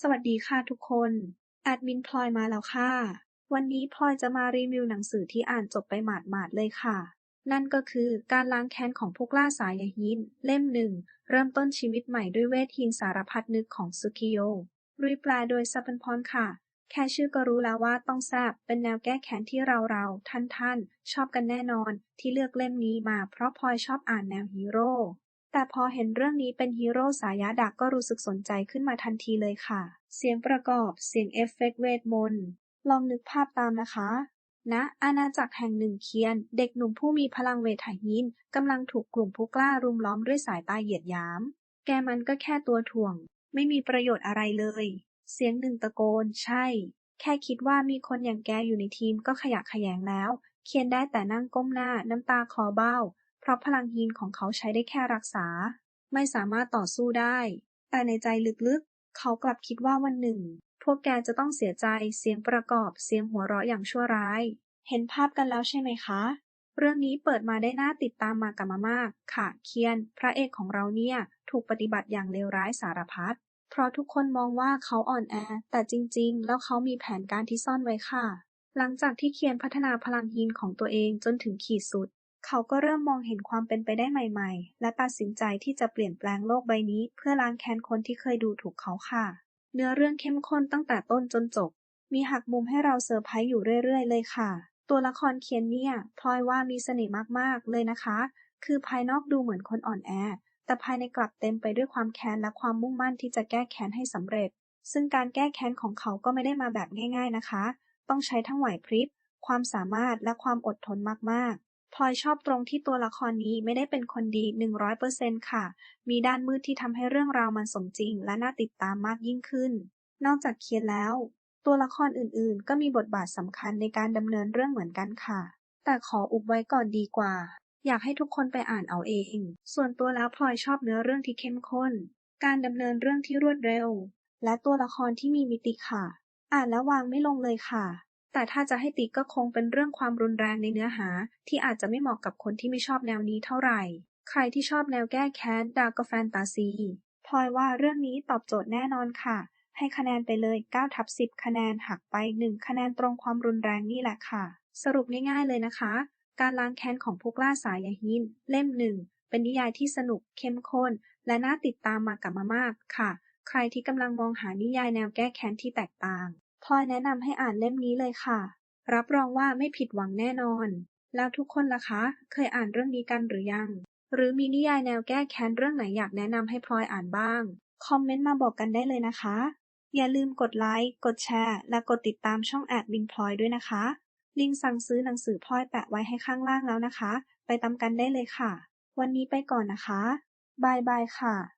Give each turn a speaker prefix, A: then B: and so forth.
A: สวัสดีค่ะทุกคน แอดมินพลอยมาแล้วค่ะ วันนี้พลอยจะมารีวิวหนังสือที่อ่านจบไปหมาดๆเลยค่ะ นั่นก็คือการล้างแค้นของพวกล่าสายหินเล่มหนึ่ง เริ่มต้นชีวิตใหม่ด้วยเวทหินสารพัดนึกของซุกิโยรีแปลโดยซับปนพรค่ะ แค่ชื่อก็รู้แล้วว่าต้องแซบเป็นแนวแก้แค้นที่เราเราๆท่านๆชอบกันแน่นอน ที่เลือกเล่มนี้มาเพราะพลอยชอบอ่านแนวฮีโร่ แต่พอเห็นเรื่องนี้เป็นฮีโร่สายะดักก็รู้สึกสนใจขึ้นมาทันทีเลยค่ะ เสียงประกอบ เสียงเอฟเฟกต์เวทมนต์ ลองนึกภาพตามนะคะณอาณาจักรแห่งหนึ่งเคียน เด็กหนุ่มผู้มีพลังเวทหินกำลังถูกกลุ่มผู้กล้ารุมล้อมด้วยสายตาเหยียดหยาม แกมันก็แค่ตัวถ่วง ไม่มีประโยชน์อะไรเลย เสียงหนึ่งตะโกน ใช่ แค่คิดว่ามีคนอย่างแกอยู่ในทีมก็ขยะแขยงแล้ว เคียนได้แต่นั่งก้มหน้าน้ำตาคอเบ้า เพราะพลังฮีนของเขาใช้ได้แค่รักษา ไม่สามารถต่อสู้ได้ แต่ในใจลึกๆ เขากลับคิดว่าวันหนึ่ง พวกแกจะต้องเสียใจเสียงประกอบเสียงหัวเราะอย่างชั่วร้าย เห็นภาพกันแล้วใช่ไหมคะ เรื่องนี้เปิดมาได้น่าติดตามมากับมามากค่ะ เคียน พระเอกของเราเนี่ยถูกปฏิบัติอย่างเลวร้ายสารพัดเพราะทุกคนมองว่าเขาอ่อนแอ แต่จริงๆ แล้วเขามีแผนการที่ซ่อนไว้ค่ะ หลังจากที่เคียนพัฒนาพลังฮีนของตัวเองจนถึงขีดสุด เขาก็เริ่มมองเห็นความเป็นไปได้ใหม่ๆ และตัดสินใจที่จะเปลี่ยนแปลงโลกใบนี้ เพื่อล้างแค้นคนที่เคยดูถูกเขาค่ะ เนื้อเรื่องเข้มข้นตั้งแต่ต้นจนจบ มีหักมุมให้เราเซอร์ไพรส์อยู่เรื่อยๆ เลยค่ะ ตัวละครเคียนเนี่ยพลอยว่ามีเสน่ห์มากๆ เลยนะคะ คือภายนอกดูเหมือนคนอ่อนแอ แต่ภายในกลับเต็มไปด้วยความแค้นและความมุ่งมั่นที่จะแก้แค้นให้สำเร็จ ซึ่งการแก้แค้นของเขาก็ไม่ได้มาแบบง่าย ๆนะคะ ต้องใช้ทั้งไหวพริบ ความสามารถและความอดทนมากๆ พลอยชอบตรงที่ตัวละครนี้ไม่ได้เป็นคนดี 100%ค่ะ มีด้านมืดที่ทำให้เรื่องราวมันสมจริง และน่าติดตามมากยิ่งขึ้น นอกจากเคียนแล้ว ตัวละครอื่นๆ ก็มีบทบาทสำคัญในการดำเนินเรื่องเหมือนกันค่ะ แต่ขออุบไว้ก่อนดีกว่า อยากให้ทุกคนไปอ่านเอาเอง ส่วนตัวแล้วพลอยชอบเนื้อเรื่องที่เข้มข้น การดำเนินเรื่องที่รวดเร็ว และตัวละครที่มีมิติค่ะ อ่านแล้ววางไม่ลงเลยค่ะ แต่ถ้าจะให้ติก็คงเป็นเรื่องความรุนแรงในเนื้อหา ที่อาจจะไม่เหมาะกับคนที่ไม่ชอบแนวนี้เท่าไหร่ ใครที่ชอบแนวแก้แค้นดาร์กแฟนตาซีพลอยว่าเรื่องนี้ตอบโจทย์แน่นอนค่ะ ให้คะแนนไปเลย9ทับ10 คะแนนหักไป 1 คะแนนตรงความรุนแรงนี่แหละค่ะ สรุปง่ายๆเลยนะคะ การล้างแค้นของพวกล่าสายยาหิน เล่มหนึ่งเป็นนิยายที่สนุกเข้มข้น และน่าติดตามมากับมามากค่ะ ใครที่กำลังมองหานิยายแนวแก้แค้นที่แตกต่าง พลอยแนะนำให้อ่านเล่มนี้เลยค่ะ รับรองว่าไม่ผิดหวังแน่นอน แล้วทุกคนล่ะคะ เคยอ่านเรื่องนี้กันหรือยัง หรือมีนิยายแนวแก้แค้นเรื่องไหนอยากแนะนำให้พลอยอ่านบ้าง คอมเมนต์มาบอกกันได้เลยนะคะ อย่าลืมกดไลค์ กดแชร์ และกดติดตามช่องแอดมินพลอยด้วยนะคะ ลิงก์สั่งซื้อหนังสือพลอยแปะไว้ให้ข้างล่างแล้วนะคะ ไปตามกันได้เลยค่ะ วันนี้ไปก่อนนะคะบายบายค่ะ